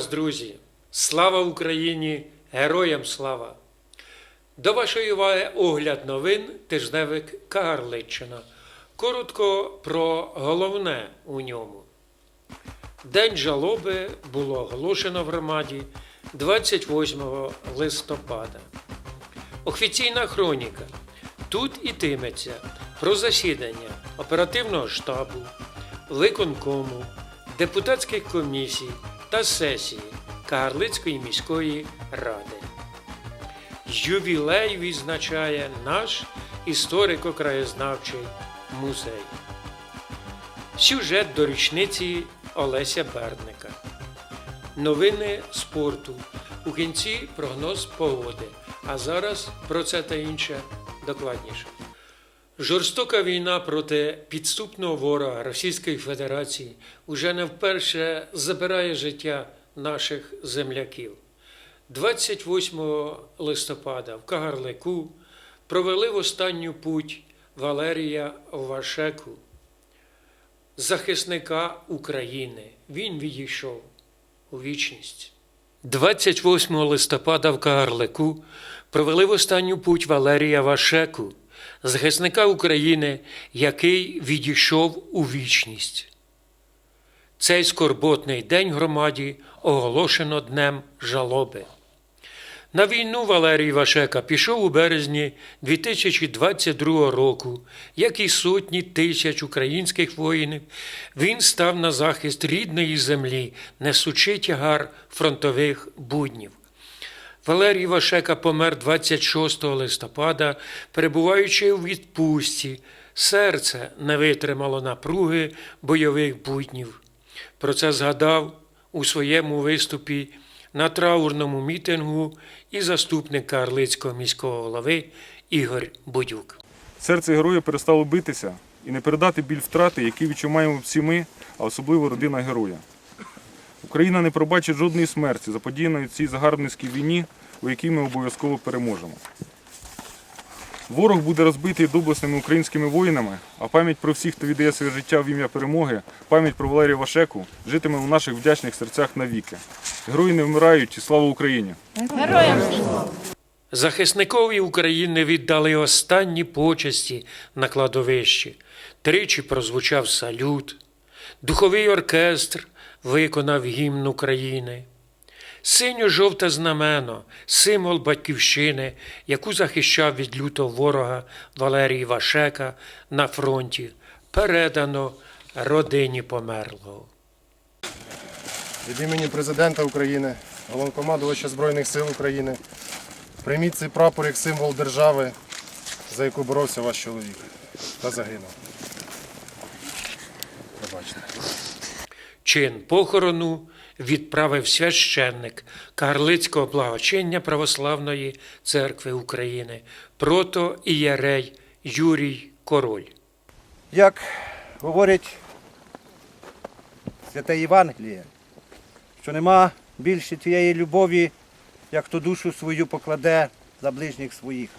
Вас, друзі! Слава Україні! Героям слава! До вашої уваги огляд новин тижневик Кагарличчина. Коротко про головне у ньому. День жалоби було оголошено в громаді 28 листопада. Офіційна хроніка. Тут ітиметься про засідання оперативного штабу, виконкому, депутатських комісій та сесії Кагарлицької міської ради. Ювілей відзначає наш історико-краєзнавчий музей. Сюжет до річниці Олеся Бердника. Новини спорту. У кінці прогноз погоди. А зараз про це та інше докладніше. Жорстока війна проти підступного ворога Російської Федерації уже не вперше забирає життя наших земляків. 28 листопада в Кагарлику провели в останню путь Валерія Вашеку, захисника України. Він відійшов у вічність. 28 листопада в Кагарлику провели в останню путь Валерія Вашеку, захисника України, який відійшов у вічність. Цей скорботний день громаді оголошено Днем жалоби. На війну Валерій Вашека пішов у березні 2022 року, як і сотні тисяч українських воїнів, він став на захист рідної землі, несучи тягар фронтових буднів. Валерій Вашека помер 26 листопада, перебуваючи у відпустці. Серце не витримало напруги бойових буднів. Про це згадав у своєму виступі на траурному мітингу і заступник Карлицького міського голови Ігор Будюк. Серце героя перестало битися і не передати біль втрати, які відчуваємо всі ми, а особливо родина героя. Україна не пробачить жодної смерті, заподіяної цій загарбницькій війні, у якій ми обов'язково переможемо. Ворог буде розбитий доблесними українськими воїнами, а пам'ять про всіх, хто віддає своє життя в ім'я перемоги, пам'ять про Валерія Вашеку житиме у наших вдячних серцях навіки. Герої не вмирають і слава Україні! Героям! Захисникові України віддали останні почесті на кладовищі. Тричі прозвучав салют, духовий оркестр виконав гімн України. Синьо-жовте знамено, символ батьківщини, яку захищав від лютого ворога Валерій Вашека на фронті, передано родині померлого. Від імені президента України, головнокомандувача Збройних сил України, прийміть цей прапор як символ держави, за яку боровся ваш чоловік та загинув. Пробачте. Чин похорону відправив священник Карлицького благочиння Православної церкви України, прото ієрей Юрій Король. Як говорить святе Євангеліє, що нема більше тієї любові, як хто душу свою покладе за ближніх своїх.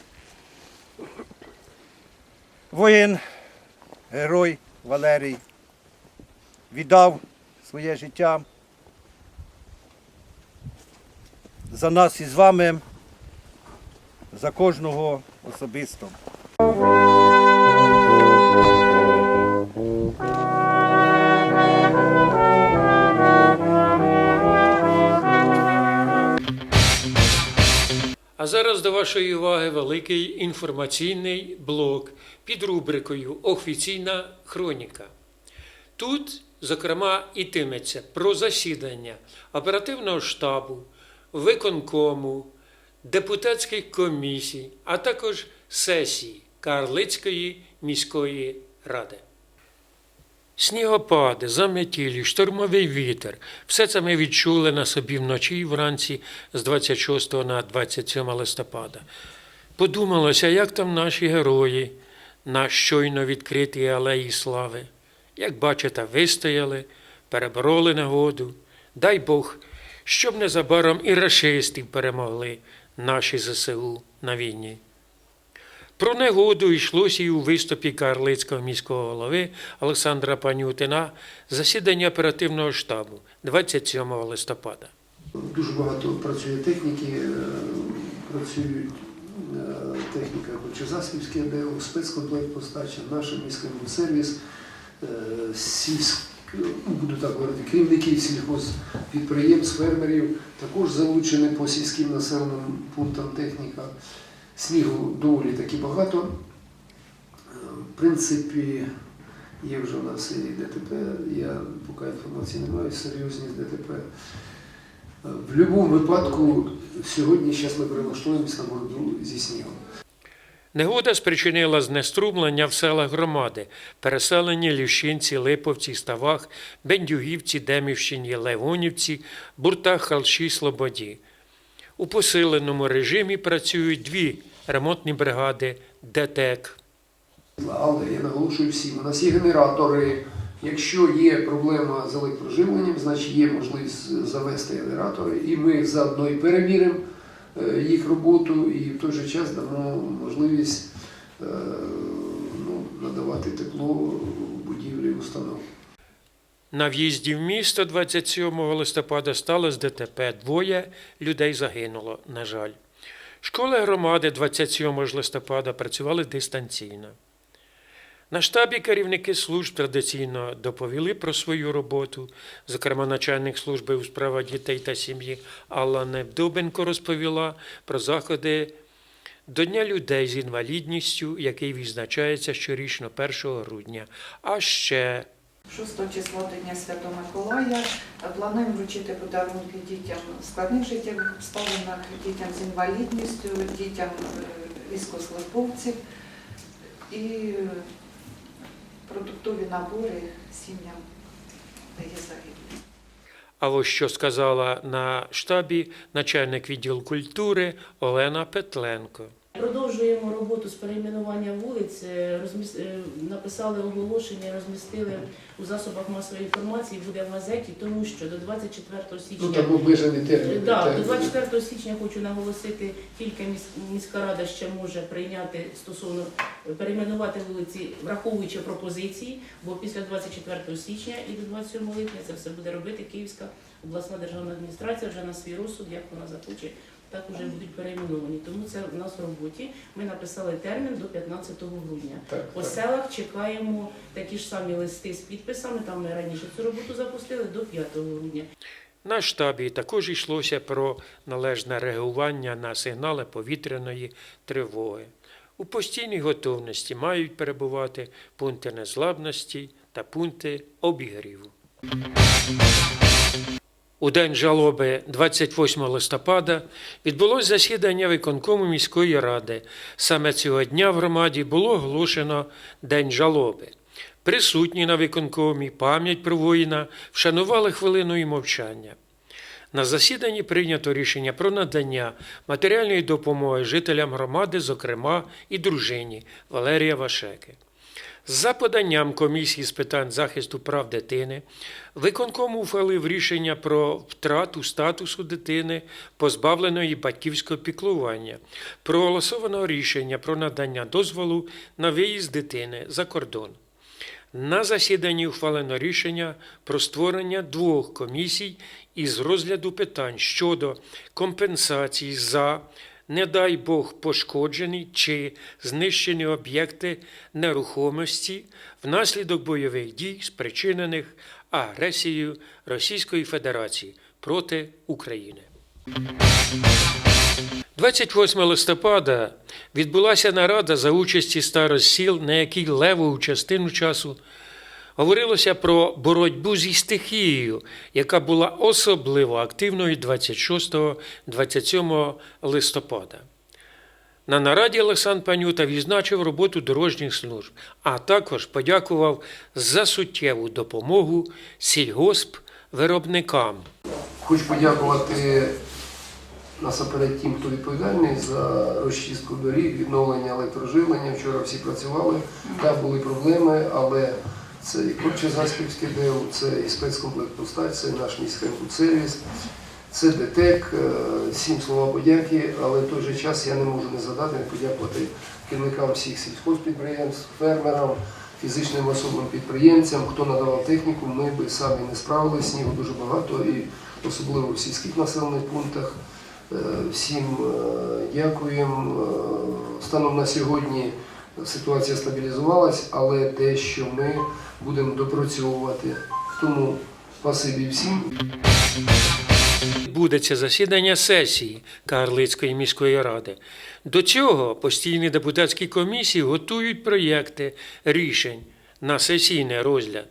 Воїн, герой Валерій віддав своє життя за нас із вами, за кожного особисто. А зараз до вашої уваги великий інформаційний блок під рубрикою Офіційна хроніка. Тут, зокрема, ітиметься про засідання оперативного штабу, виконкому, депутатських комісій, а також сесії Карлицької міської ради. Снігопади, заметілі, штормовий вітер все це ми відчули на собі вночі і вранці з 26 на 27 листопада. Подумалося, як там наші герої на щойно відкритій алеї слави. Як бачите, вистояли, перебороли негоду. Дай Бог, щоб незабаром і рашистів перемогли наші ЗСУ на війні. Про негоду йшлося і у виступі Карлицького міського голови Олександра Панютина засідання оперативного штабу 27 листопада. Дуже багато працює техніки, е, працюють е, техніка Бочезасківське ДЕО, спецкомплект постача, наш міський сервіс, сільськ, ну, буду так говорити, керівників сільхозпідприємств, фермерів, також залучені по сільським населеним пунктам техніка. Снігу доволі таки багато. Е, В принципі, є вже у нас і ДТП, я поки інформації не маю, серйозність ДТП. В будь-якому випадку сьогодні зараз ми перелаштуємося на боротьбу зі снігом. Негода спричинила знеструмлення в селах громади, переселені Лівщинці, Липовці, Ставах, Бендюгівці, Демівщині, Левонівці, Буртах, Халші, Слободі. У посиленому режимі працюють дві ремонтні бригади ДТЕК. Але я наголошую всім, у нас є генератори. Якщо є проблема з електроживленням, значить є можливість завести генератори, і ми заодно і перевіримо е, їх роботу, і в той же час дамо можливість е, ну, надавати тепло будівлі установ. На в'їзді в місто 27 листопада сталося ДТП. Двоє людей загинуло, на жаль. Школи громади 27 листопада працювали дистанційно. На штабі керівники служб традиційно доповіли про свою роботу. Зокрема, начальник служби у справах дітей та сім'ї Алла Невдобенко розповіла про заходи до Дня людей з інвалідністю, який відзначається щорічно 1 грудня. А ще 6 числа до Дня Святого Миколая плануємо вручити подарунки дітям в складних життєвих обставинах, дітям з інвалідністю, дітям е, військовослужбовців і е, продуктові набори сім'ям, де є загиблі. А ось що сказала на штабі начальник відділу культури Олена Петленко. Продовжуємо роботу з перейменування вулиць. Е, розміс- е, Написали оголошення, розмістили у засобах масової інформації, буде в газеті, тому що до 24 Ну січня. там обмежений термін. Да, до 24 січня хочу наголосити, тільки міс- міська рада ще може прийняти стосовно е, перейменувати вулиці, враховуючи пропозиції, бо після 24 січня і до 27 липня це все буде робити Київська обласна державна адміністрація вже на свій розсуд, як вона захоче, так уже будуть перейменовані. Тому це в нас в роботі. Ми написали термін до 15 грудня. Так, По так. селах чекаємо такі ж самі листи з підписами. Там ми раніше цю роботу запустили до 5 грудня. На штабі також йшлося про належне реагування на сигнали повітряної тривоги. У постійній готовності мають перебувати пункти незламності та пункти обігріву. У день жалоби 28 листопада відбулось засідання виконкому міської ради. Саме цього дня в громаді було оголошено День жалоби. Присутні на виконкомі пам'ять про воїна вшанували хвилиною мовчання. На засіданні прийнято рішення про надання матеріальної допомоги жителям громади, зокрема і дружині Валерія Вашеки. За поданням комісії з питань захисту прав дитини, виконком ухвалив рішення про втрату статусу дитини, позбавленої батьківського піклування, проголосовано рішення про надання дозволу на виїзд дитини за кордон. На засіданні ухвалено рішення про створення двох комісій із розгляду питань щодо компенсації за, не дай Бог, пошкоджені чи знищені об'єкти нерухомості внаслідок бойових дій, спричинених агресією Російської Федерації проти України. 28 листопада відбулася нарада за участі старосіл, на якій левову частину часу говорилося про боротьбу зі стихією, яка була особливо активною 26-27 листопада. На нараді Олександр Панюта відзначив роботу дорожніх служб, а також подякував за суттєву допомогу сільгосп-виробникам. Хочу подякувати насамперед тим, хто відповідальний за розчистку доріг, відновлення електроживлення. Вчора всі працювали, так були проблеми, але це і Корчезасківське ДЕУ, це і спецкомплект «Пустать», це наш міський сервіс. Це ДТЕК, е, всім слова подяки, але в той же час я не можу не згадати, не подякувати керівникам всіх сільхозпідприємств, фермерам, фізичним особам підприємцям, хто надавав техніку, ми би самі не справилися, снігу дуже багато і особливо в сільських населених пунктах. Е, Всім е, дякуємо. Станом на сьогодні ситуація стабілізувалась, але дещо ми будемо допрацьовувати. Тому спасибі всім. Відбудеться засідання сесії Кагарлицької міської ради. До цього постійні депутатські комісії готують проєкти рішень на сесійний розгляд.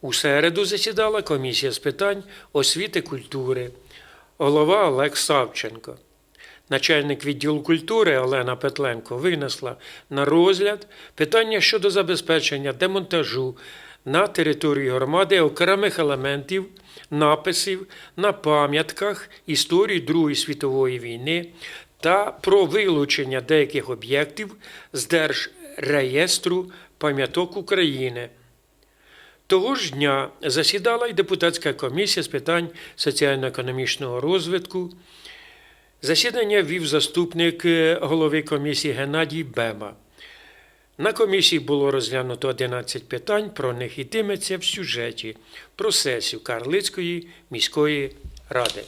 У середу засідала комісія з питань освіти культури, голова Олег Савченко. Начальник відділу культури Олена Петленко винесла на розгляд питання щодо забезпечення демонтажу на території громади окремих елементів, написів на пам'ятках історії Другої світової війни та про вилучення деяких об'єктів з Держреєстру пам'яток України. Того ж дня засідала й депутатська комісія з питань соціально-економічного розвитку. Засідання вів заступник е, голови комісії Геннадій Бема. На комісії було розглянуто 11 питань, про них йтиметься в сюжеті про сесію Карлицької міської ради.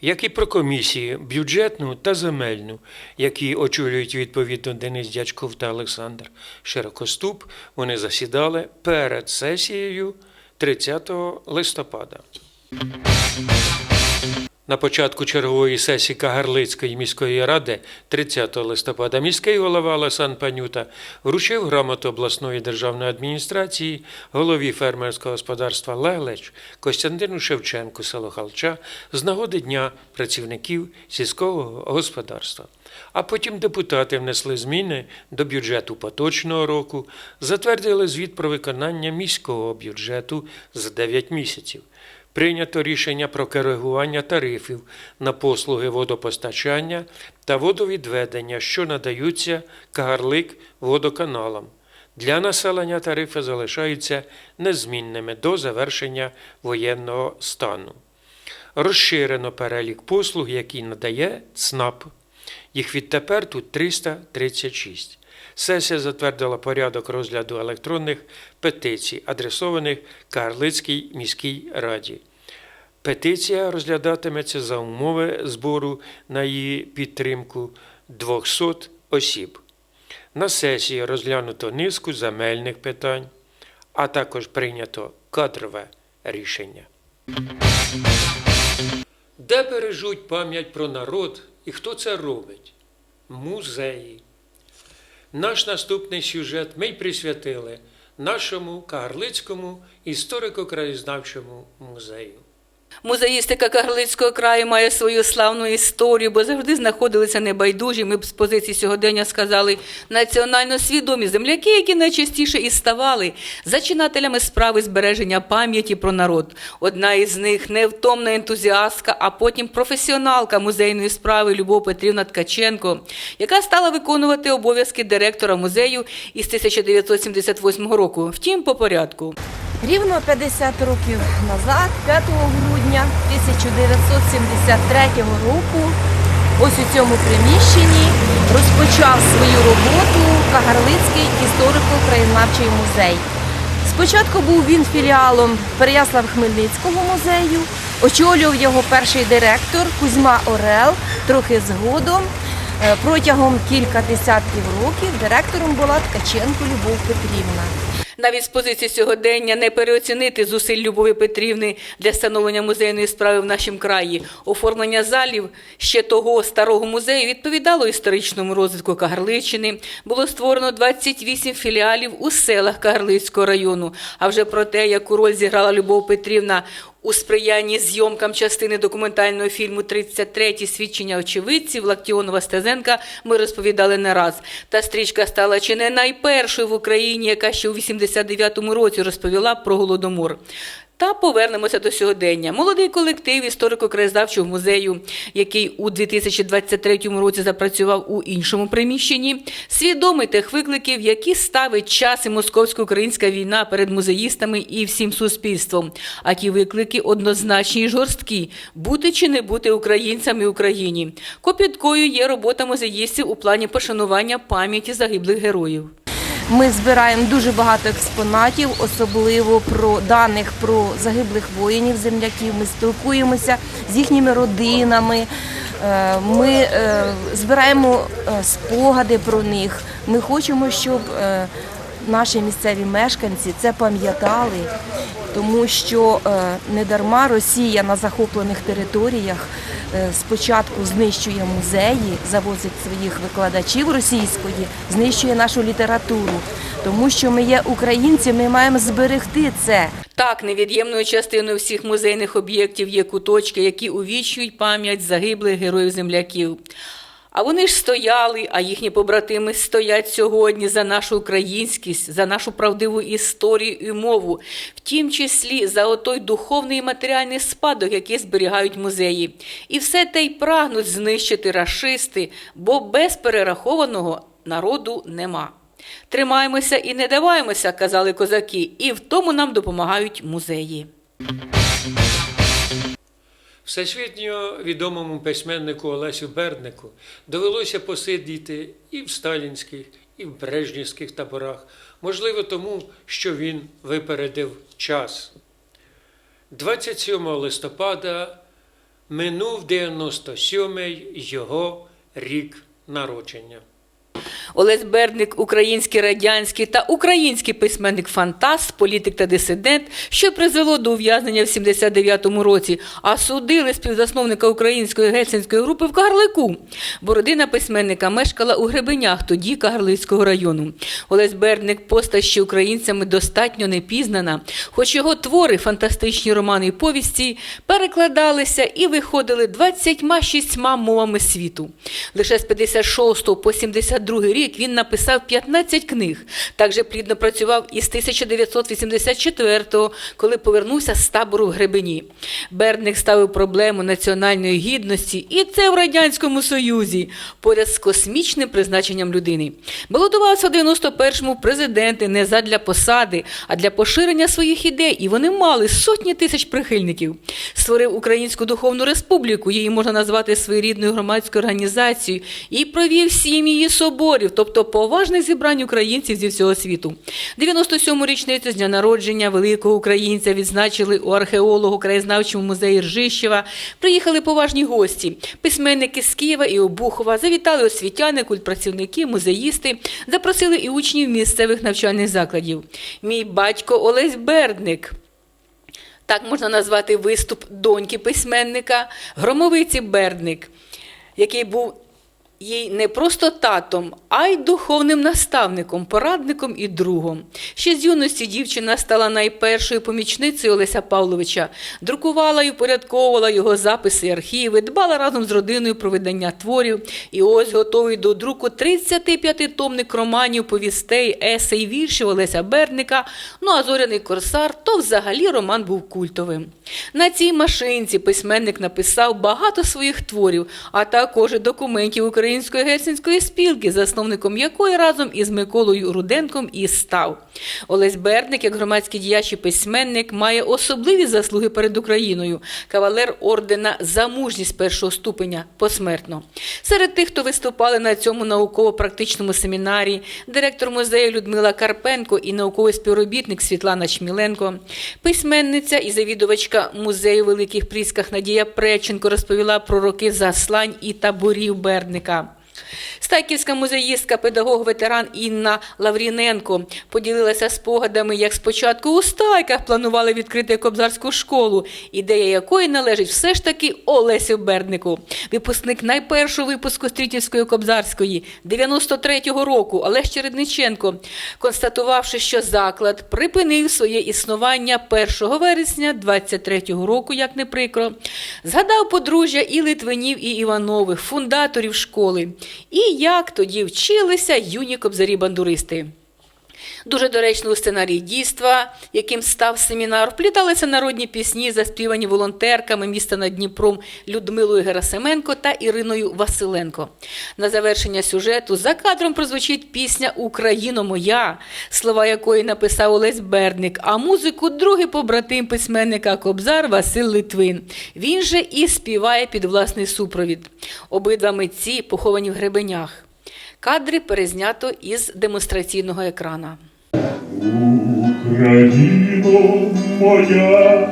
Як і про комісії бюджетну та земельну, які очолюють відповідно Денис Дячков та Олександр Широкоступ, вони засідали перед сесією 30 листопада. На початку чергової сесії Кагарлицької міської ради 30 листопада міський голова Олесан Панюта вручив грамоту обласної державної адміністрації голові фермерського господарства Лелеч Костянтину Шевченку село Халча з нагоди Дня працівників сільського господарства. А потім депутати внесли зміни до бюджету поточного року, затвердили звіт про виконання міського бюджету за 9 місяців. Прийнято рішення про коригування тарифів на послуги водопостачання та водовідведення, що надаються Кагарлик водоканалам. Для населення тарифи залишаються незмінними до завершення воєнного стану. Розширено перелік послуг, які надає ЦНАП. Їх відтепер тут 336. Сесія затвердила порядок розгляду електронних петицій, адресованих Карлицькій міській раді. Петиція розглядатиметься за умови збору на її підтримку 200 осіб. На сесії розглянуто низку земельних питань, а також прийнято кадрове рішення. Де бережуть пам'ять про народ і хто це робить? Музеї. Наш наступний сюжет ми й присвятили нашому Кагарлицькому історико-краєзнавчому музею. Музеїстика Кагарлицького краю має свою славну історію, бо завжди знаходилися небайдужі. Ми б з позиції сьогодення сказали національно свідомі земляки, які найчастіше і ставали зачинателями справи збереження пам'яті про народ. Одна із них невтомна ентузіастка, а потім професіоналка музейної справи Любов Петрівна Ткаченко, яка стала виконувати обов'язки директора музею із 1978 року. Втім, по порядку. Рівно 50 років назад, 5 грудня 1973 року, ось у цьому приміщенні розпочав свою роботу Кагарлицький історико-краєзнавчий музей. Спочатку був він філіалом Переяслав-Хмельницького музею, очолював його перший директор Кузьма Орел, трохи згодом. е, Протягом кілька десятків років директором була Ткаченко Любов Петрівна. Навіть з позиції сьогодення не переоцінити зусиль Любові Петрівни для становлення музейної справи в нашому краї. Оформлення залів ще того старого музею відповідало історичному розвитку Кагарличини. Було створено 28 філіалів у селах Кагарлицького району. А вже про те, яку роль зіграла Любов Петрівна у сприянні зйомкам частини документального фільму «33 свідчення очевидців Лактіонова Стезенка ми розповідали не раз. Та стрічка стала чи не найпершою в Україні, яка ще у 89-му році розповіла про голодомор. Та повернемося до сьогодення. Молодий колектив історико-краєзнавчого музею, який у 2023 році запрацював у іншому приміщенні, свідомий тих викликів, які ставить час і московсько-українська війна перед музеїстами і всім суспільством. А ті виклики однозначні і жорсткі бути чи не бути українцями в Україні. Копіткою є робота музеїстів у плані пошанування пам'яті загиблих героїв. Ми збираємо дуже багато експонатів, особливо про даних про загиблих воїнів, земляків. Ми спілкуємося з їхніми родинами. Е, Ми е, збираємо е, спогади про них. Ми хочемо, щоб наші місцеві мешканці це пам'ятали, тому що е, недарма Росія на захоплених територіях е, спочатку знищує музеї, завозить своїх викладачів російської, знищує нашу літературу, тому що ми є українці, ми маємо зберегти це. Так, невід'ємною частиною всіх музейних об'єктів є куточки, які увічують пам'ять загиблих героїв-земляків. А вони ж стояли, а їхні побратими стоять сьогодні за нашу українськість, за нашу правдиву історію і мову, в тім числі за отой духовний і матеріальний спадок, який зберігають музеї. І все те й прагнуть знищити рашисти, бо без перерахованого народу нема. Тримаємося і не даваємося, казали козаки, і в тому нам допомагають музеї. Всесвітньо відомому письменнику Олесю Берднику довелося посидіти і в сталінських, і в брежнівських таборах, можливо, тому, що він випередив час. 27 листопада минув 97-й його рік народження. Олесь Бердник, український радянський та український письменник-фантаст, політик та дисидент, що призвело до ув'язнення в 79-му році, а судили співзасновника української гельсінської групи в Кагарлику. Бо родина письменника мешкала у Гребенях, тоді Кагарлицького району. Олесь Бердник постать ще українцями достатньо не пізнана, хоч його твори, фантастичні романи і повісті, перекладалися і виходили 26 мовами світу. Лише з 56 по 72 рік він написав 15 книг. Також плідно працював із 1984-го, коли повернувся з табору в Гребені. Бердник ставив проблему національної гідності, і це в Радянському Союзі, поряд з космічним призначенням людини. Балотувався в 91-му президенти не задля посади, а для поширення своїх ідей, і вони мали сотні тисяч прихильників. Створив Українську духовну республіку, її можна назвати своєрідною громадською організацією, і провів сім її соборів, тобто поважних зібрань українців зі всього світу. 97-му річницю з дня народження великого українця відзначили у археологу краєзнавчому музеї Ржищева. Приїхали поважні гості, письменники з Києва і Обухова, завітали освітяни, культпрацівники, музеїсти, запросили і учнів місцевих навчальних закладів. Мій батько Олесь Бердник. Так можна назвати виступ доньки письменника, громовиці Бердник, який був їй не просто татом, а й духовним наставником, порадником і другом. Ще з юності дівчина стала найпершою помічницею Олеся Павловича, друкувала і упорядковувала його записи і архіви, дбала разом з родиною про видання творів. І ось готовий до друку 35-томник романів, повістей, есей, віршів Олеся Бердника. Ну а зоряний корсар то взагалі роман був культовим. На цій машинці письменник написав багато своїх творів, а також документів Української гельсінської спілки, засновником якої разом із Миколою Руденком і став. Олесь Бердник, як громадський діяч і письменник, має особливі заслуги перед Україною, кавалер ордена за мужність першого ступеня посмертно. Серед тих, хто виступали на цьому науково-практичному семінарі, директор музею Людмила Карпенко і науковий співробітник Світлана Чміленко, письменниця і завідувачка музею Великих Прісках Надія Преченко розповіла про роки заслань і таборів Бердника. Стайківська музеїстка, педагог, ветеран Інна Лавріненко поділилася спогадами, як спочатку у стайках планували відкрити кобзарську школу, ідея якої належить все ж таки Олесю Берднику. Випускник найпершого випуску Стрітівської кобзарської 93-го року Олег Чередниченко, констатувавши, що заклад припинив своє існування 1 вересня 23-го року, як не прикро, згадав подружжя і Литвинів, і Іванових, фундаторів школи. І як тоді вчилися юні кобзарі-бандуристи. Дуже доречно у сценарії дійства, яким став семінар, впліталися народні пісні, заспівані волонтерками міста над Дніпром Людмилою Герасименко та Іриною Василенко. На завершення сюжету за кадром прозвучить пісня Україно моя, слова якої написав Олесь Берник, а музику другий побратим письменника Кобзар Василь Литвин. Він же і співає під власний супровід. Обидва митці поховані в гребенях. Кадри перезнято із демонстраційного екрана. Україно моя,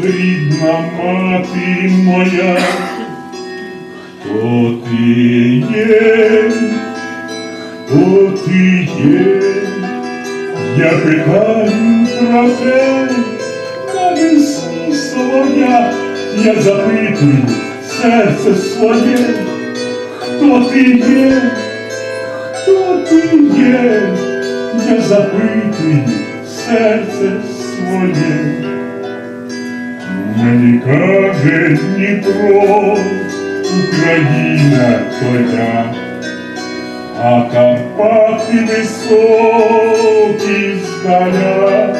рідна мати моя, хто ти є, хто ти є, я питаю про те, навесні своя, я запитую серце своє, хто ти є, хто є, запитую серце своє. Мені каже Дніпро, Україна твоя, а Карпати високі здаля,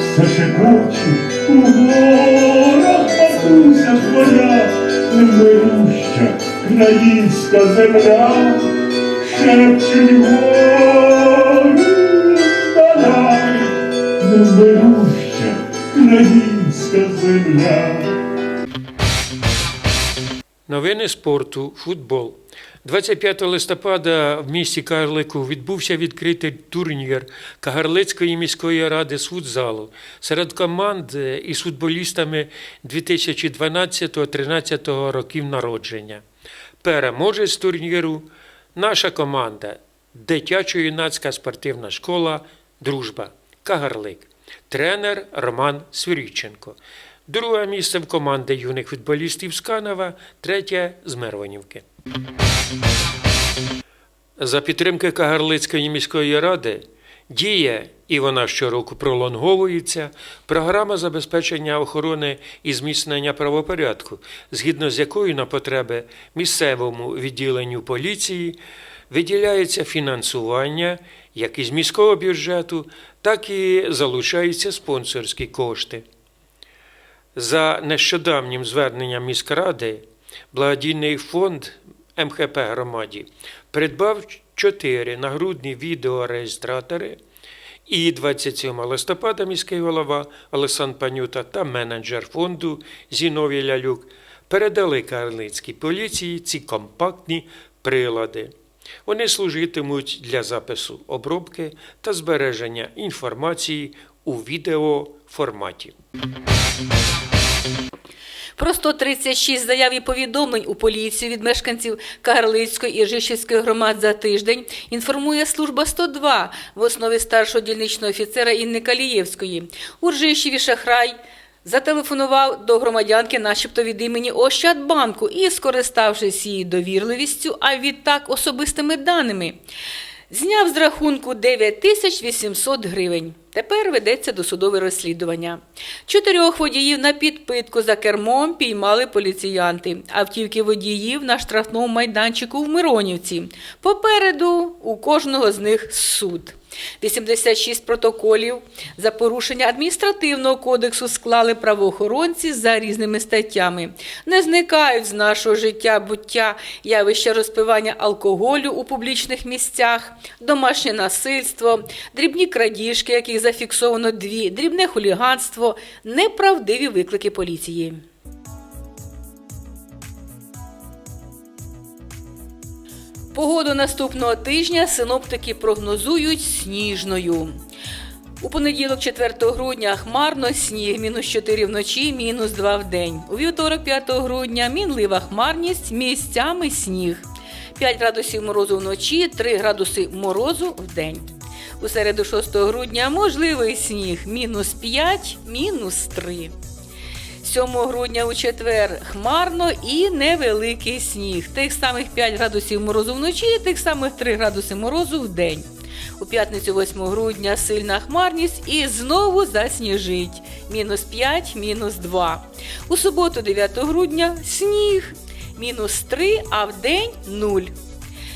все шепочу у горах матуся твоя, немируща країнська земля, Новини спорту, футбол. 25 листопада в місті Карлику відбувся відкритий турнір Кагарлицької міської ради з футзалу серед команд е, із футболістами 2012-13 років народження. Переможець турніру наша команда Дитячо-юнацька спортивна школа Дружба Кагарлик. Тренер Роман Свіріченко. Друге місце в команди юних футболістів з Канова, третє з Мервонівки. За підтримки Кагарлицької міської ради діє, і вона щороку пролонговується, програма забезпечення охорони і зміцнення правопорядку, згідно з якою на потреби місцевому відділенню поліції виділяється фінансування як із міського бюджету, так і залучаються спонсорські кошти. За нещодавнім зверненням міськради, благодійний фонд МХП громаді придбав чотири нагрудні відеореєстратори. І 27 листопада міський голова Олександр Панюта та менеджер фонду Зіновій Лялюк передали Карлицькій поліції ці компактні прилади. Вони служитимуть для запису обробки та збереження інформації у відеоформаті. Про 136 заяв і повідомлень у поліцію від мешканців Кагарлицької і Жишівської громад за тиждень інформує служба 102 в основі старшого дільничного офіцера Інни Калієвської. У Ржищеві Шахрай зателефонував до громадянки, начебто від імені Ощадбанку, і, скориставшись її довірливістю, а відтак особистими даними, зняв з рахунку 9800 гривень. Тепер ведеться досудове розслідування. Чотирьох водіїв на підпитку за кермом піймали поліціянти. Автівки водіїв на штрафному майданчику в Миронівці. Попереду у кожного з них суд. 86 протоколів за порушення адміністративного кодексу склали правоохоронці за різними статтями. Не зникають з нашого життя буття явища розпивання алкоголю у публічних місцях, домашнє насильство, дрібні крадіжки, яких зафіксовано дві, дрібне хуліганство, неправдиві виклики поліції. Погоду наступного тижня синоптики прогнозують сніжною. У понеділок, 4 грудня, хмарно сніг, мінус 4 вночі, мінус 2 в день. У вівторок, 5 грудня, мінлива хмарність, місцями сніг. 5 градусів морозу вночі, 3 градуси морозу в день. У середу 6 грудня можливий сніг, мінус 5, мінус 3. 7 грудня у четвер хмарно і невеликий сніг. Тих самих 5 градусів морозу вночі, тих самих 3 градуси морозу в день. У п'ятницю 8 грудня сильна хмарність і знову засніжить. Мінус 5, мінус 2. У суботу 9 грудня сніг. Мінус 3, а в день 0.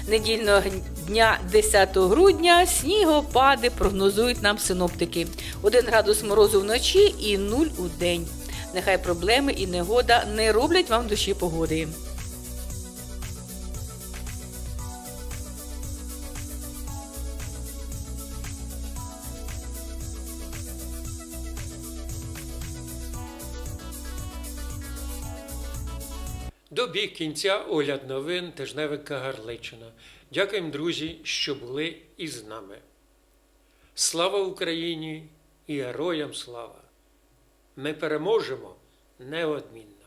Недільного дня 10 грудня снігопади прогнозують нам синоптики. 1 градус морозу вночі і 0 у день. Нехай проблеми і негода не роблять вам душі погоди. Добіг кінця огляд новин тижневика Гарличина. Дякуємо, друзі, що були із нами. Слава Україні і героям слава! Ми переможемо неодмінно.